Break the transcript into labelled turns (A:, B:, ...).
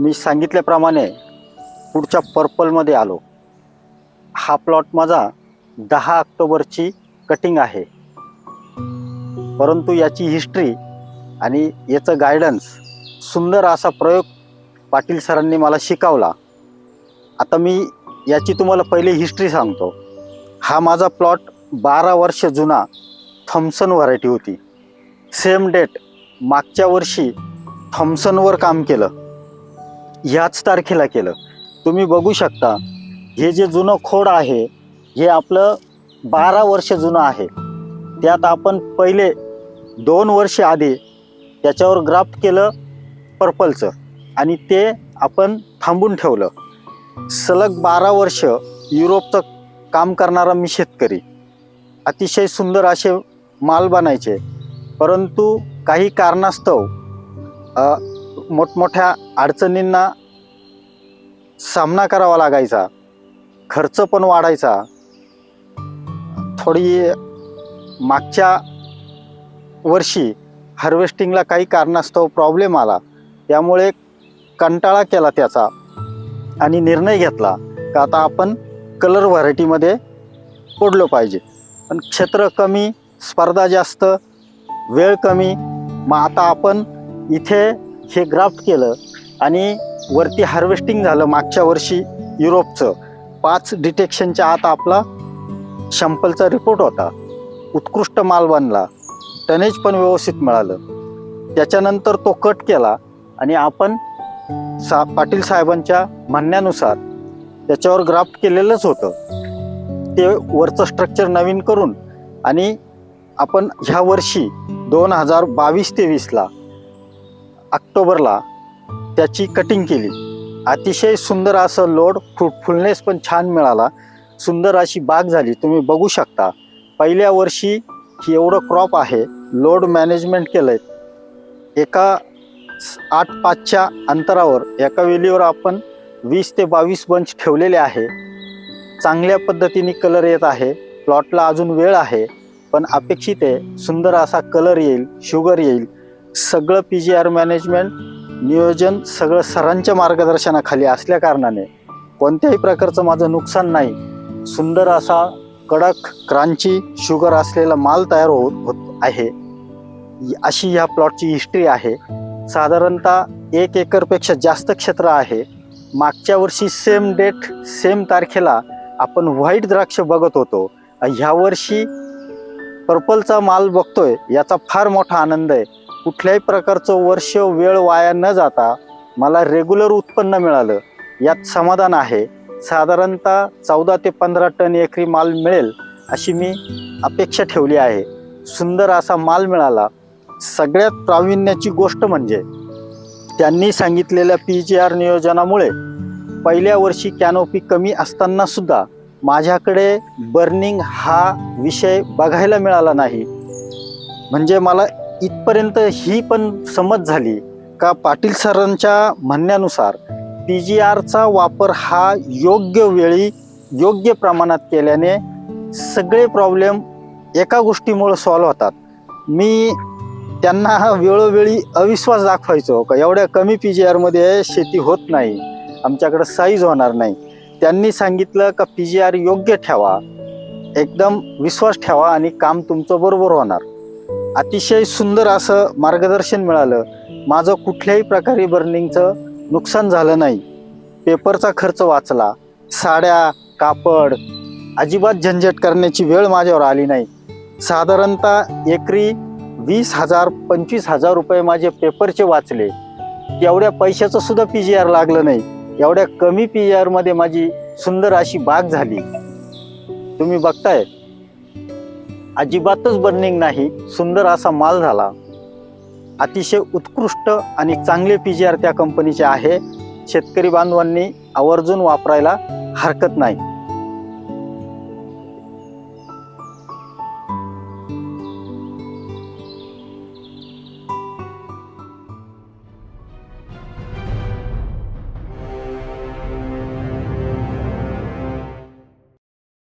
A: मी सांगितल्याप्रमाणे पुढच्या पर्पलमध्ये आलो. हा प्लॉट माझा दहा ऑक्टोबरची कटिंग आहे. परंतु याची हिस्ट्री आणि याचं गायडन्स सुंदर असा प्रयोग पाटील सरांनी मला शिकवला. आता मी याची तुम्हाला पहिली हिस्ट्री सांगतो. हा माझा प्लॉट बारा वर्ष जुना थॉम्सन व्हरायटी होती. सेम डेट मागच्या वर्षी थॉम्सनवर काम केलं. ह्याच तारखेला केलं. तुम्ही बघू शकता हे जे जुनं खोड आहे हे आपलं बारा वर्ष जुनं आहे. त्यात आपण पहिले दोन वर्ष आधी त्याच्यावर ग्राफ्ट केलं पर्पलचं आणि ते आपण थांबून ठेवलं. सलग बारा वर्ष युरोपचं काम करणारा मी शेतकरी. अतिशय सुंदर असे माल बनायचे. परंतु काही कारणास्तव मोठमोठ्या अडचणींना सामना करावा लागायचा. खर्च पण वाढायचा. थोडी मागच्या वर्षी हार्वेस्टिंगला काही कारणास्तव प्रॉब्लेम आला. त्यामुळे कंटाळा केला त्याचा आणि निर्णय घेतला. का आता आपण कलर व्हरायटीमध्ये पडलो पाहिजे. पण क्षेत्र कमी स्पर्धा जास्त वेळ कमी मग आता आपण इथे हे ग्राफ्ट केलं आणि वरती हार्वेस्टिंग झालं मागच्या वर्षी युरोपचं. पाच डिटेक्शनच्या आत आपला शंपलचा रिपोर्ट होता. उत्कृष्ट माल बनला. टनेज पण व्यवस्थित मिळालं. त्याच्यानंतर तो कट केला आणि आपण सा पाटील साहेबांच्या म्हणण्यानुसार त्याच्यावर ग्राफ्ट केलेलंच होतं. ते वरचं स्ट्रक्चर नवीन करून आणि आपण ह्या वर्षी दोन हजार बावीस तेवीसला ऑक्टोबरला त्याची कटिंग केली. अतिशय सुंदर असं लोड फ्रुटफुलनेस पण छान मिळाला. सुंदर अशी बाग झाली. तुम्ही बघू शकता. पहिल्या वर्षी ही एवढं क्रॉप आहे. लोड मॅनेजमेंट केलं आहे एका आठ पाचच्या अंतरावर एका वेलीवर आपण वीस ते बावीस बंच ठेवलेले आहे. चांगल्या पद्धतीने कलर येत आहे. प्लॉटला अजून वेळ आहे. पण अपेक्षित आहे सुंदर असा कलर येईल शुगर येईल. सगळं पी जी आर मॅनेजमेंट नियोजन सगळं सरांच्या मार्गदर्शनाखाली असल्या कारणाने कोणत्याही प्रकारचं माझं नुकसान नाही. सुंदर असा कडक क्रांची शुगर असलेला माल तयार होत होत आहे. अशी ह्या प्लॉटची हिस्ट्री आहे. साधारणतः एक एकरपेक्षा जास्त क्षेत्र आहे. मागच्या वर्षी सेम डेट सेम तारखेला आपण व्हाईट द्राक्ष बघत होतो. ह्या वर्षी पर्पलचा माल बघतोय याचा फार मोठा आनंद आहे. कुठल्याही प्रकारचं वर्ष वेळ वाया न जाता मला रेग्युलर उत्पन्न मिळालं. यात समाधान आहे. साधारणतः चौदा ते पंधरा टन एकरी माल मिळेल अशी मी अपेक्षा ठेवली आहे. सुंदर असा माल मिळाला. सगळ्यात प्रावीण्याची गोष्ट म्हणजे त्यांनी सांगितलेल्या पी जी आर नियोजनामुळे पहिल्या वर्षी कॅनोपी कमी असताना सुद्धा माझ्याकडे बर्निंग हा विषय बघायला मिळाला नाही. म्हणजे मला इथपर्यंत ही पण समज झाली का पाटील सरांच्या म्हणण्यानुसार पी जी आरचा वापर हा योग्य वेळी योग्य प्रमाणात केल्याने सगळे प्रॉब्लेम एका गोष्टीमुळं सॉल्व्ह होतात. मी त्यांना वेळोवेळी अविश्वास दाखवायचो का एवढ्या कमी पी जी आरमध्ये शेती होत नाही आमच्याकडं साईज होणार नाही. त्यांनी सांगितलं का पी जी आर योग्य ठेवा एकदम विश्वास ठेवा आणि काम तुमचं बरोबर होणार. अतिशय सुंदर असं मार्गदर्शन मिळालं. माझं कुठल्याही प्रकारे बर्निंगचं नुकसान झालं नाही. पेपरचा खर्च वाचला. साड्या कापड अजिबात झंझट करण्याची वेळ माझ्यावर आली नाही. साधारणतः एकरी वीस हजार पंचवीस हजार रुपये माझे पेपरचे वाचले. एवढ्या पैशाचं सुद्धा पी जी आर लागलं नाही. एवढ्या कमी पी जी आरमध्ये माझी सुंदर अशी बाग झाली. तुम्ही बघताय अजिबातच बर्निंग नाही. सुंदर असा माल झाला. अतिशय उत्कृष्ट आणि चांगले पी जी आर त्या कंपनीचे आहे. शेतकरी बांधवांनी आवर्जून वापरायला हरकत नाही.